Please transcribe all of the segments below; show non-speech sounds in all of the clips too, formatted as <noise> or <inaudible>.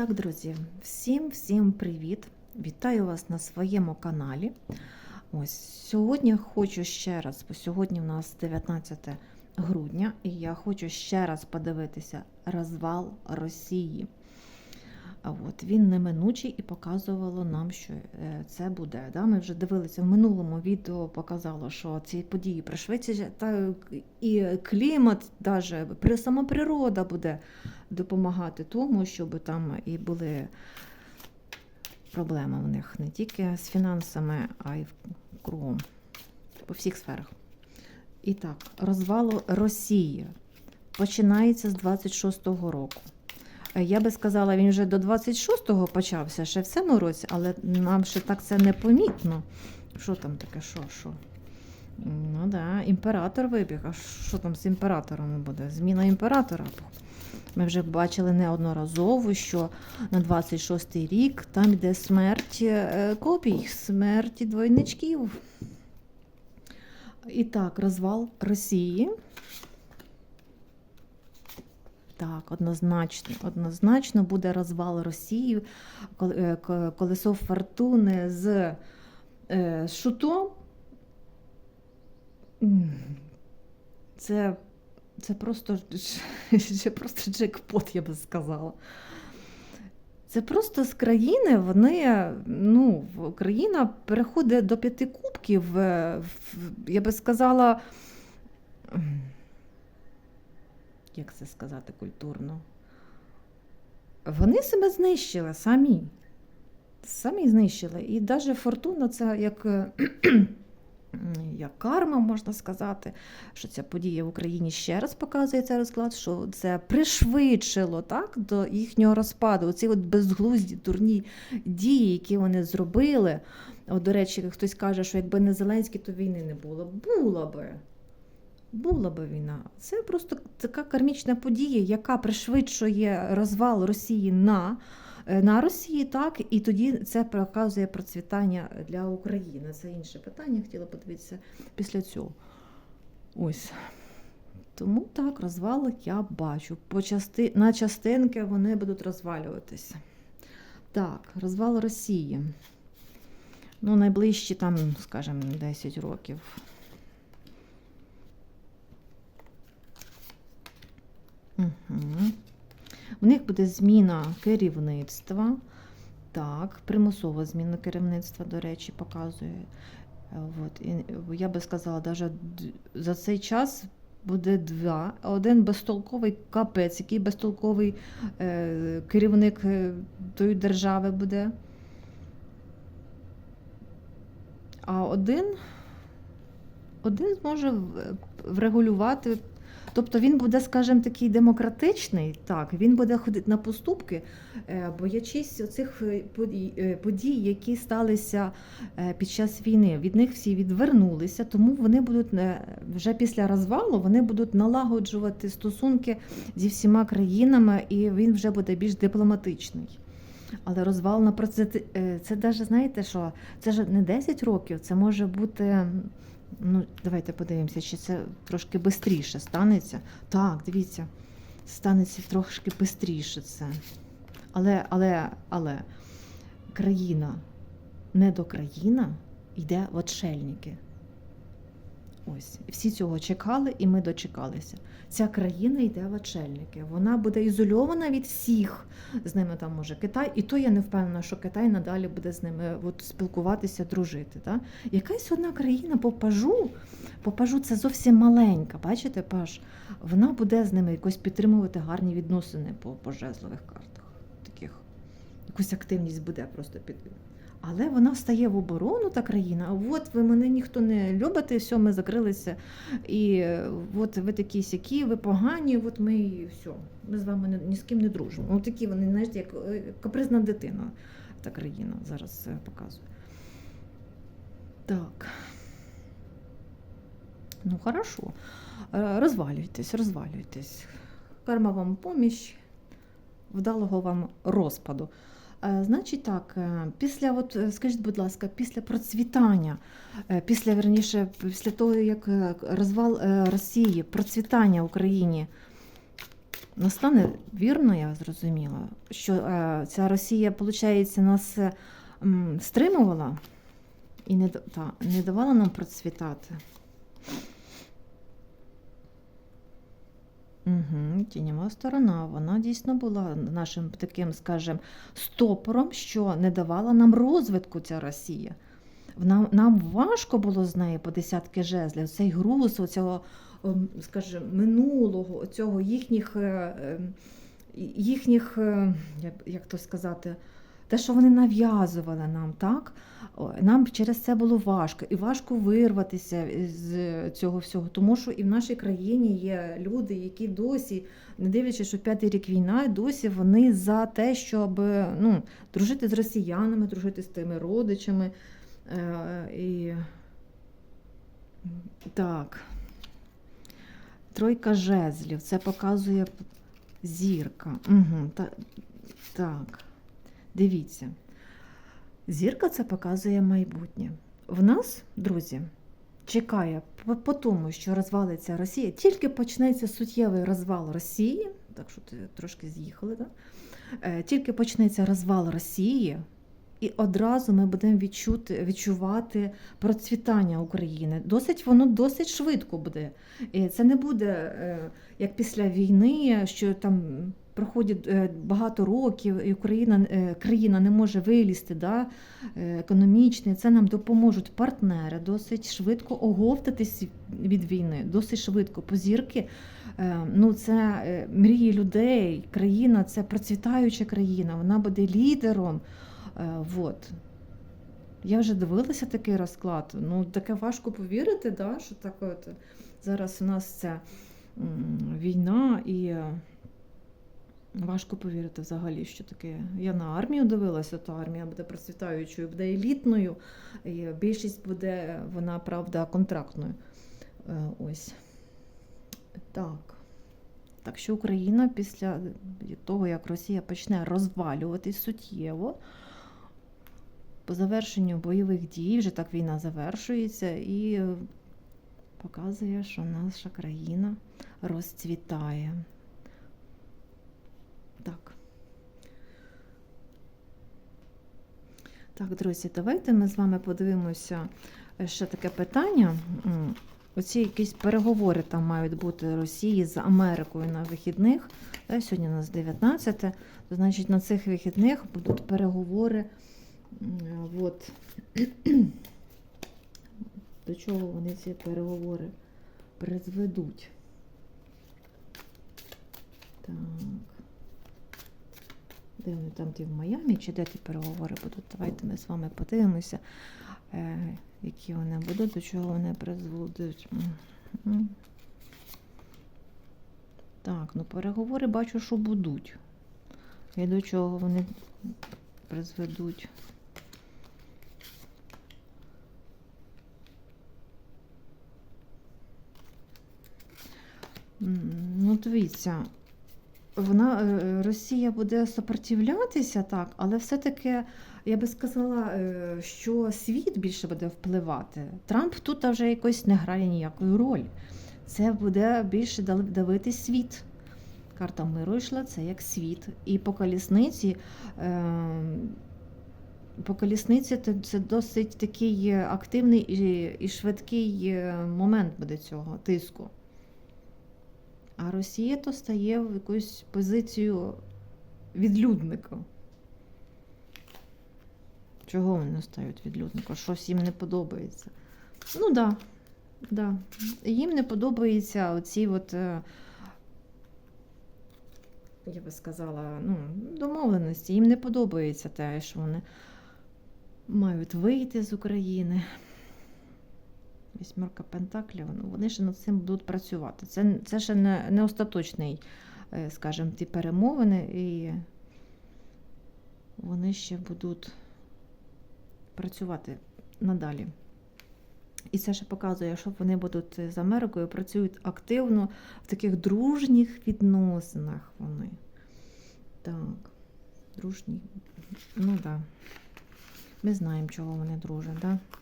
так, друзі, всім всім привіт! Вітаю вас на своєму каналі. Ось сьогодні хочу ще раз, бо сьогодні в нас 19 грудня, і я хочу ще раз подивитися розвал Росії. От, він неминучий і показувало нам, що е, це буде. Да? Ми вже дивилися в минулому відео, показало, що ці події пришвидшаться, та і клімат, даже, сама природа буде допомагати тому, щоб там і були проблеми в них не тільки з фінансами, а й кругом, по всіх сферах. І так, розвал Росії починається з 26-го року. Я би сказала, він вже до 26-го почався ще в цьому році, але нам ще так це непомітно. Що там таке, що, що? Ну да, імператор вибіг. А що там з імператором буде? Зміна імператора. Ми вже бачили неодноразово, що на 26-й рік там йде смерть е, копій, смерть двойничків. І так, розвал Росії. Так, однозначно, однозначно буде розвал Росії, е, ко- колесо фортуни з е, шутом. Це, це просто, це просто джекпот, я би сказала. Це просто з країни вони, ну, країна переходить до п'яти кубків. е, Я би сказала, як це сказати культурно? Вони себе знищили самі. Самі знищили. І навіть фортуна це як, е, <clears throat> як карма, можна сказати, що ця подія в Україні ще раз показує цей розклад, що це пришвидшило так, до їхнього розпаду. Оці от безглузді, дурні дії, які вони зробили. От, до речі, хтось каже, що якби не Зеленський, то війни не було. Була би. Була би війна. Це просто така кармічна подія, яка пришвидшує розвал Росії на, е, на Росії, так, і тоді це показує процвітання для України. Це інше питання, хотіла подивитися після цього. Ось. Тому так, розвал я бачу. По части... На частинки вони будуть розвалюватися. Так, розвал Росії. Ну, найближчі там, скажімо, 10 років. Угу. У них буде зміна керівництва. Так, примусова зміна керівництва, до речі, показує. Е, От. І я би сказала, навіть за цей час буде два. Один безтолковий капець, який безтолковий е, керівник е, тої держави буде. А один, один зможе врегулювати Тобто він буде, скажімо, такий демократичний, так, він буде ходити на поступки, е, боячись оцих е, подій, е, які сталися під час війни. Від них всі відвернулися, тому вони будуть вже після розвалу вони будуть налагоджувати стосунки зі всіма країнами, і він вже буде більш дипломатичний. Але розвал на процес, це навіть знаєте що? Це ж не 10 років, це може бути. Ну, давайте подивимося, чи це трошки швидше станеться. Так, дивіться, станеться трошки швидше це. Але, але, але країна, не до країна, йде в отшельники. Ось, всі цього чекали, і ми дочекалися. Ця країна йде в отшельники. Вона буде ізольована від всіх. З ними там може Китай, і то я не впевнена, що Китай надалі буде з ними от, спілкуватися, дружити. Та? Якась одна країна по пажу, по пажу це зовсім маленька. Бачите, паж? Вона буде з ними якось підтримувати гарні відносини по, по жезлових картах. Таких. Якусь активність буде просто під. Але вона стає в оборону, та країна. От ви мене ніхто не любите, все, ми закрилися. І е, от ви такі сякі, ви погані, от ми і все. Ми з вами ні- з ким не дружимо. От такі вони, знаєте, як е, капризна дитина, та країна зараз е, показує. Так. Ну, хорошо. Розвалюйтесь, розвалюйтесь. Карма вам поміч, вдалого вам розпаду. Значить так, е, після, от, е, скажіть, будь ласка, після процвітання, е, після верніше, після того, як розвал Росії, процвітання Україні, настане вірно, я зрозуміла, що ця Росія, виходить, нас стримувала і не, та, не давала нам процвітати. Угу, тіньова сторона, вона дійсно була нашим таким, скажімо, стопором, що не давала нам розвитку ця Росія. Нам, нам важко було з нею по десятки жезлів, цей груз оцього, ем, скажімо, минулого, цього їхніх, е, ем, їхніх, е, як, як то сказати, те, що вони нав'язували нам, так? Нам через це було важко, і важко вирватися з цього всього, тому що і в нашій країні є люди, які досі, не дивлячись, що п'ятий рік війна, досі вони за те, щоб ну, дружити з росіянами, дружити з тими родичами. Е, і... Так. Тройка жезлів. Це показує зірка. Угу, та, так. Дивіться. Зірка це показує майбутнє. В нас, друзі, чекає по, тому, що розвалиться Росія, тільки почнеться суттєвий розвал Росії, так що ти трошки з'їхали, да? е, тільки почнеться розвал Росії, і одразу ми будемо відчути, відчувати процвітання України. Досить воно досить швидко буде. Це не буде е, як після війни, що там проходить е, багато років, і Україна е, країна не може вилізти да, е, економічно. Це нам допоможуть партнери досить швидко оговтатись від війни, досить швидко. Позірки ну, це мрії людей. Країна це процвітаюча країна, вона буде лідером. Вот. Я вже дивилася такий розклад. Ну, таке важко повірити, да, що так от зараз у нас ця війна і важко повірити взагалі, що таке. Я на армію дивилася, то армія буде процвітаючою, буде елітною, і більшість буде, вона, правда, контрактною. Е, Ось. Так. Так що Україна після того, як Росія почне розвалюватись суттєво, по завершенню бойових дій, вже так війна завершується, і показує, що наша країна розцвітає. Так. Так, друзі, давайте ми з вами подивимося е, ще таке питання. Оці якісь переговори там мають бути Росії з Америкою на вихідних. Сьогодні у нас 19, то значить на цих вихідних будуть переговори. От. <clears throat> До чого вони ці переговори призведуть? Так. Де вони там ті в Майамі, чи де ті переговори будуть? Давайте ми з вами подивимося, е, які вони будуть, до чого вони призведуть. Так, ну переговори бачу, що будуть. І до чого вони призведуть. Ну, дивіться, вона е, Росія буде сопротивлятися, так, але все-таки я би сказала, е, що світ більше буде впливати. Трамп тут вже якось не грає ніякої ролі. Це буде більше давити світ. Карта миру йшла, це як світ. І по колісниці, е, по колісниці це, досить такий активний і, швидкий момент буде цього тиску. Росія то стає в якусь позицію відлюдника. Чого вони стають відлюдником? Щось їм не подобається. Ну так, да, да. їм не подобається оці от, е, я би сказала, ну, домовленості. Їм не подобається те, що вони мають вийти з України. Вісьмерка Пентаклів, ну, вони ще над цим будуть працювати. Це, це ще не, не остаточний, е, скажімо, ті перемовини, і вони ще будуть працювати надалі. І це ще показує, що вони будуть з Америкою працюють активно в таких дружніх відносинах вони. Так, дружні. Ну так. Да. Ми знаємо, чого вони дружать, так? Да?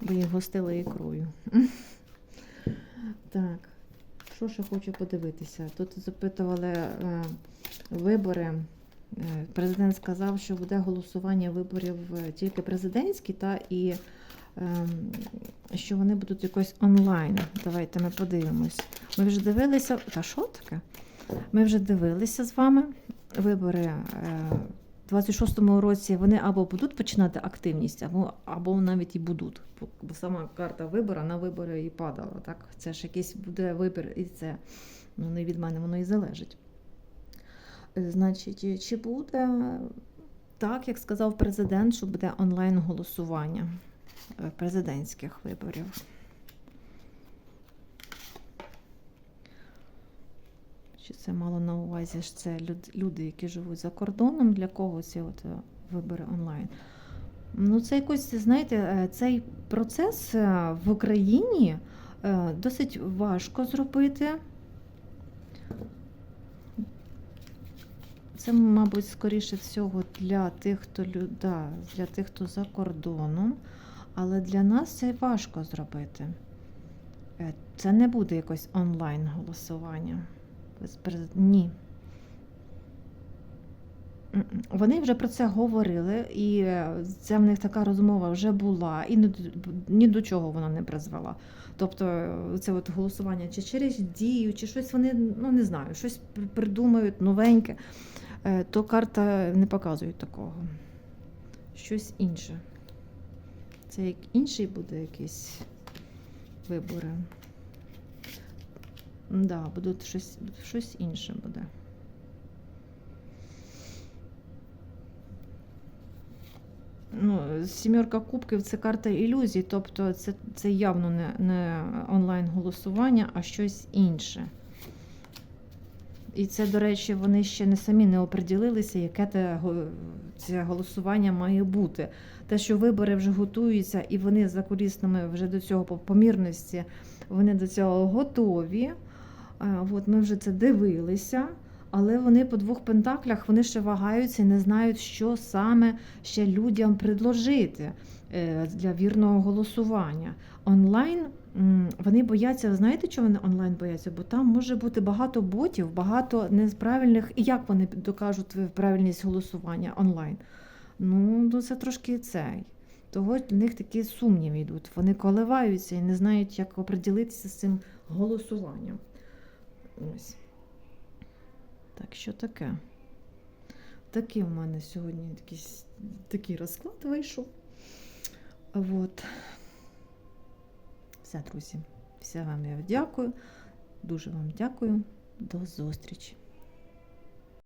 Бо їх гостили ікрою. Так. що ще хочу подивитися? Тут запитували е, вибори. Е, Президент сказав, що буде голосування виборів е, тільки президентські, та і ем, що вони будуть якось онлайн. Давайте ми подивимось. Ми вже дивилися. Та що таке? Ми вже дивилися з вами вибори. Е, У 26-му році вони або будуть починати активність, або, або навіть і будуть. Бо сама карта вибора на вибори і падала. Так? Це ж якийсь буде вибір, і це ну, не від мене воно і залежить. Е, Значить, чи буде так, як сказав президент, що буде онлайн голосування е, президентських виборів? Чи це мало на увазі ж це люди, які живуть за кордоном, для кого ці от е, вибори онлайн? Ну, це якось, знаєте, е, цей процес е, в Україні досить важко зробити. Це, мабуть, скоріше всього для тих, хто да, для тих, хто за кордоном, але для нас це важко зробити. Це не буде якось онлайн голосування. Без през- Ні. Вони вже про це говорили, і е, це в них така розмова вже була, і ні до- чого вона не призвела. Тобто, е, це от голосування чи через дію, чи щось вони, ну не знаю, щось придумають новеньке, Е, то карта не показує такого. Щось інше. Це як інший буде якийсь вибори. Да, будуть щось, щось інше буде. Ну, сімерка кубків це карта ілюзій, тобто це, це явно не, не онлайн голосування, а щось інше. І це, до речі, вони ще не самі не оприділилися, яке те, це голосування має бути. Те, що вибори вже готуються, і вони за кулісними вже до цього по помірності, вони до цього готові. А, От ми вже це дивилися, але вони по двох пентаклях вони ще вагаються і не знають, що саме ще людям предложити е, для вірного голосування. Онлайн вони бояться, знаєте, чого вони онлайн бояться? Бо там може бути багато ботів, багато неправильних. І як вони докажуть правильність голосування онлайн? Ну, ну це трошки цей. Того в них такі сумніви йдуть. Вони коливаються і не знають, як оприділитися з цим голосуванням. Ось. Так, що таке? Такий в мене сьогодні якийсь такий розклад вийшов. От. Все, друзі. Все вам я дякую. Дуже вам дякую. До зустрічі.